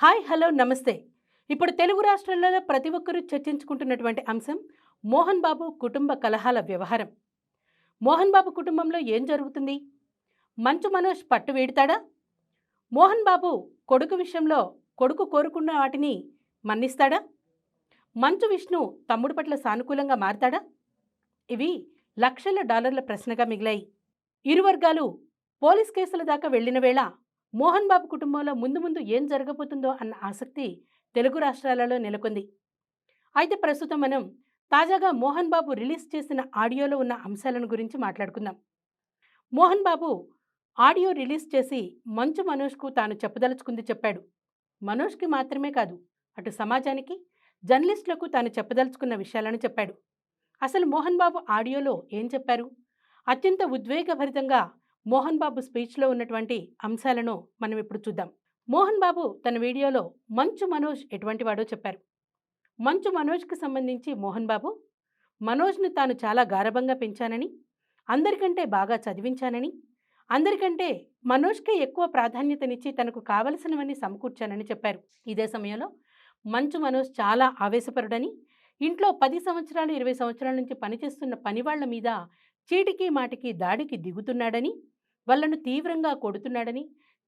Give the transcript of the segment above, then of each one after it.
Hi hello నమస్తే. ఇప్పుడు తెలుగు రాష్ట్రాలలో ప్రతి ఒక్కరూ చర్చించుకుంటున్నటువంటి అంశం మోహన్ బాబు కుటుంబ కలహాల వ్యవహారం. మోహన్ బాబు కుటుంబంలో ఏం జరుగుతుంది? మంచు మనోజ్ పట్టు వీడతాడా? మోహన్ బాబు కొడుకు విషయంలో కొడుకు కోరుకున్న వాటిని మన్నిస్తాడా? మంచు విష్ణు తమ్ముడు పట్ల సానుకూలంగా మారతాడా? ఇవి లక్షల డాలర్ల ప్రశ్నగా మిగిలాయి. ఇరు వర్గాలు పోలీస్ కేసుల దాకా వెళ్ళిన వేళ మోహన్ బాబు కుటుంబంలో ముందు ముందు ఏం జరగబోతుందో అన్న ఆసక్తి తెలుగు రాష్ట్రాలలో నెలకొంది. అయితే ప్రస్తుతం మనం తాజాగా మోహన్ బాబు రిలీజ్ చేసిన ఆడియోలో ఉన్న అంశాలను గురించి మాట్లాడుకుందాం. మోహన్ బాబు ఆడియో రిలీజ్ చేసి మంచు మనోజ్కు తాను చెప్పదలుచుకుంది చెప్పాడు. మనోజ్కి మాత్రమే కాదు అటు సమాజానికి జర్నలిస్టులకు తాను చెప్పదలుచుకున్న విషయాలను చెప్పాడు. అసలు మోహన్ బాబు ఆడియోలో ఏం చెప్పారు? అత్యంత ఉద్వేగభరితంగా మోహన్ బాబు స్పీచ్లో ఉన్నటువంటి అంశాలను మనం ఇప్పుడు చూద్దాం. మోహన్ బాబు తన వీడియోలో మంచు మనోజ్ ఎటువంటి వాడో చెప్పారు. మంచు మనోజ్కి సంబంధించి మోహన్ బాబు మనోజ్ను తాను చాలా గారభంగా పెంచానని అందరికంటే బాగా చదివించానని అందరికంటే మనోజ్కే ఎక్కువ ప్రాధాన్యతనిచ్చి తనకు కావలసినవన్నీ సమకూర్చానని చెప్పారు. ఇదే సమయంలో మంచు మనోజ్ చాలా ఆవేశపరుడని ఇంట్లో పది సంవత్సరాలు ఇరవై సంవత్సరాల నుంచి పనిచేస్తున్న పనివాళ్ళ మీద చీటికి మాటికి దాడికి దిగుతున్నాడని వాళ్ళను తీవ్రంగా కొడుతున్నాడని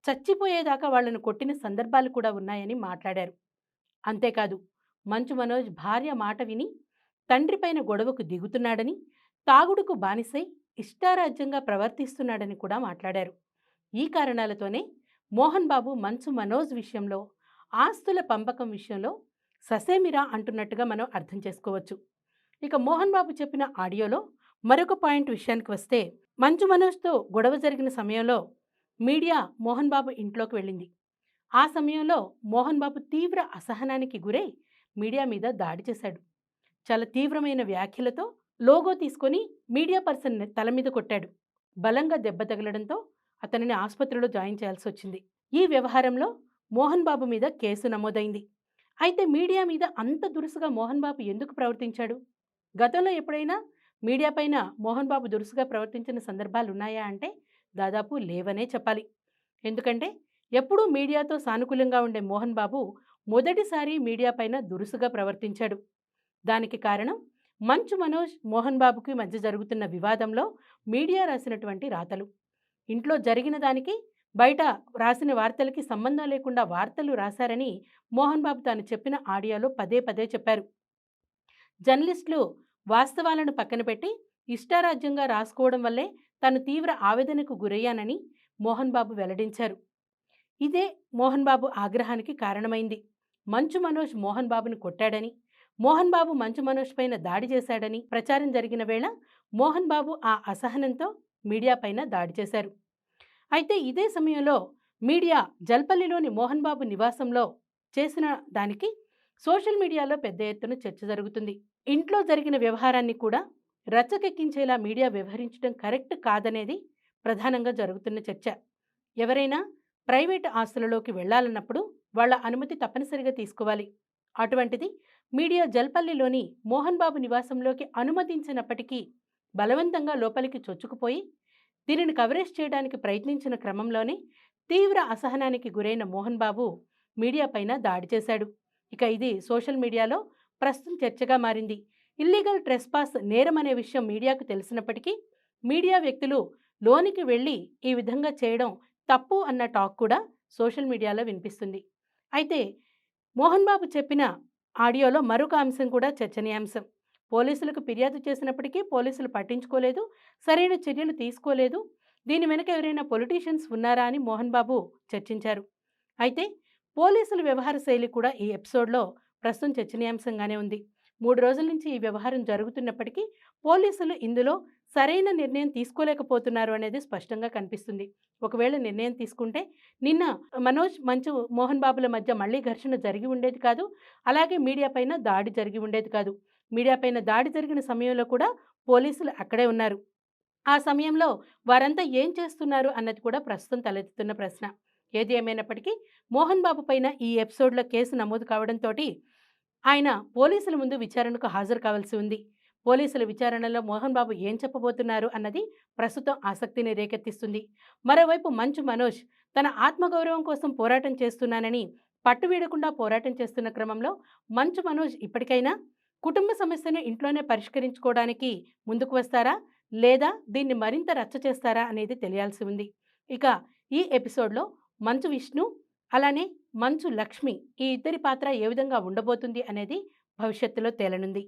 చచ్చిపోయేదాకా వాళ్ళను కొట్టిన సందర్భాలు కూడా ఉన్నాయని మాట్లాడారు. అంతేకాదు మంచు మనోజ్ భార్య మాట విని తండ్రిపైన గొడవకు దిగుతున్నాడని తాగుడుకు బానిసై ఇష్టారాజ్యంగా ప్రవర్తిస్తున్నాడని కూడా మాట్లాడారు. ఈ కారణాలతోనే మోహన్ బాబు మంచు మనోజ్ విషయంలో ఆస్తుల పంపకం విషయంలో ససేమిరా అంటున్నట్టుగా మనం అర్థం చేసుకోవచ్చు. ఇక మోహన్ బాబు చెప్పిన ఆడియోలో మరొక పాయింట్ విషయానికి వస్తే మంచు మనోజ్తో గొడవ జరిగిన సమయంలో మీడియా మోహన్ బాబు ఇంట్లోకి వెళ్ళింది. ఆ సమయంలో మోహన్ బాబు తీవ్ర అసహనానికి గురై మీడియా మీద దాడి చేశాడు. చాలా తీవ్రమైన వ్యాఖ్యలతో లోగో తీసుకొని మీడియా పర్సన్ తల మీద కొట్టాడు. బలంగా దెబ్బ తగలడంతో అతనిని ఆసుపత్రిలో జాయిన్ చేయాల్సి వచ్చింది. ఈ వ్యవహారంలో మోహన్ బాబు మీద కేసు నమోదైంది. అయితే మీడియా మీద అంత దురుసుగా మోహన్ బాబు ఎందుకు ప్రవర్తించాడు? గతంలో ఎప్పుడైనా మీడియా పైన మోహన్ బాబు దురుసుగా ప్రవర్తించిన సందర్భాలు ఉన్నాయా అంటే దాదాపు లేవనే చెప్పాలి. ఎందుకంటే ఎప్పుడూ మీడియాతో సానుకూలంగా ఉండే మోహన్ బాబు మొదటిసారి మీడియా పైన దురుసుగా ప్రవర్తించాడు. దానికి కారణం మంచు మనోజ్ మోహన్ బాబుకి మధ్య జరుగుతున్న వివాదంలో మీడియా రాసినటువంటి రాతలు. ఇంట్లో జరిగిన దానికి బయట రాసిన వార్తలకి సంబంధం లేకుండా వార్తలు రాశారని మోహన్ బాబు తాను చెప్పిన ఆడియోలో పదే పదే చెప్పారు. జర్నలిస్టులు వాస్తవాలను పక్కన పెట్టి ఇష్టారాజ్యంగా రాసుకోవడం వల్లే తాను తీవ్ర ఆవేదనకు గురయ్యానని మోహన్ బాబు వెల్లడించారు. ఇదే మోహన్ బాబు ఆగ్రహానికి కారణమైంది. మంచు మనోజ్ మోహన్ బాబుని కొట్టాడని మోహన్ బాబు మంచు మనోజ్ పైన దాడి చేశాడని ప్రచారం జరిగిన వేళ మోహన్ బాబు ఆ అసహనంతో మీడియా పైన దాడి చేశారు. అయితే ఇదే సమయంలో మీడియా జల్పల్లిలోని మోహన్ బాబు నివాసంలో చేసిన దానికి సోషల్ మీడియాలో పెద్ద ఎత్తున చర్చ జరుగుతుంది. ఇంట్లో జరిగిన వ్యవహారాన్ని కూడా రచ్చకెక్కించేలా మీడియా వ్యవహరించడం కరెక్ట్ కాదనేది ప్రధానంగా జరుగుతున్న చర్చ. ఎవరైనా ప్రైవేట్ ఆస్తులలోకి వెళ్ళాలన్నప్పుడు వాళ్ళ అనుమతి తప్పనిసరిగా తీసుకోవాలి. అటువంటిది మీడియా జల్పల్లిలోని మోహన్ బాబు నివాసంలోకి అనుమతించినప్పటికీ బలవంతంగా లోపలికి చొచ్చుకుపోయి దీనిని కవరేజ్ చేయడానికి ప్రయత్నించిన క్రమంలోనే తీవ్ర అసహనానికి గురైన మోహన్ బాబు మీడియా పైన దాడి చేశాడు. ఇక ఇది సోషల్ మీడియాలో ప్రస్తుతం చర్చగా మారింది. ఇల్లీగల్ ట్రెస్పాస్ నేరం అనే విషయం మీడియాకు తెలిసినప్పటికీ మీడియా వ్యక్తులు లోనికి వెళ్ళి ఈ విధంగా చేయడం తప్పు అన్న టాక్ కూడా సోషల్ మీడియాలో వినిపిస్తుంది. అయితే మోహన్ బాబు చెప్పిన ఆడియోలో మరొక అంశం కూడా చర్చనీయాంశం. పోలీసులకు ఫిర్యాదు చేసినప్పటికీ పోలీసులు పట్టించుకోలేదు సరైన చర్యలు తీసుకోలేదు. దీని వెనుక ఎవరైనా పొలిటీషియన్స్ ఉన్నారా అని మోహన్ బాబు చర్చించారు. అయితే పోలీసుల వ్యవహార శైలి కూడా ఈ ఎపిసోడ్లో ప్రస్తుతం చర్చనీయాంశంగానే ఉంది. మూడు రోజుల నుంచి ఈ వ్యవహారం జరుగుతున్నప్పటికీ పోలీసులు ఇందులో సరైన నిర్ణయం తీసుకోలేకపోతున్నారు అనేది స్పష్టంగా కనిపిస్తుంది. ఒకవేళ నిర్ణయం తీసుకుంటే నిన్న మనోజ్ మంచు మోహన్ బాబుల మధ్య మళ్ళీ ఘర్షణ జరిగి ఉండేది కాదు. అలాగే మీడియా పైన దాడి జరిగి ఉండేది కాదు. మీడియా పైన దాడి జరిగిన సమయంలో కూడా పోలీసులు అక్కడే ఉన్నారు. ఆ సమయంలో వారంతా ఏం చేస్తున్నారు అన్నది కూడా ప్రస్తుతం తలెత్తుతున్న ప్రశ్న. ఏది ఏమైనప్పటికీ మోహన్ బాబు పైన ఈ ఎపిసోడ్లో కేసు నమోదు కావడంతో ఆయన పోలీసుల ముందు విచారణకు హాజరు కావాల్సి ఉంది. పోలీసుల విచారణలో మోహన్ బాబు ఏం చెప్పబోతున్నారు అన్నది ప్రస్తుతం ఆసక్తిని రేకెత్తిస్తుంది. మరోవైపు మంచు మనోజ్ తన ఆత్మగౌరవం కోసం పోరాటం చేస్తున్నానని పట్టు వీడకుండా పోరాటం చేస్తున్న క్రమంలో మంచు మనోజ్ ఇప్పటికైనా కుటుంబ సమస్యను ఇంట్లోనే పరిష్కరించుకోవడానికి ముందుకు వస్తారా? లేదా దీన్ని మరింత రచ్చ చేస్తారా అనేది తెలియాల్సి ఉంది. ఇక ఈ ఎపిసోడ్లో మంచు విష్ణు అలానే మంచు లక్ష్మి ఈ ఇద్దరి పాత్ర ఏ విధంగా ఉండబోతుంది అనేది భవిష్యత్తులో తేలనుంది.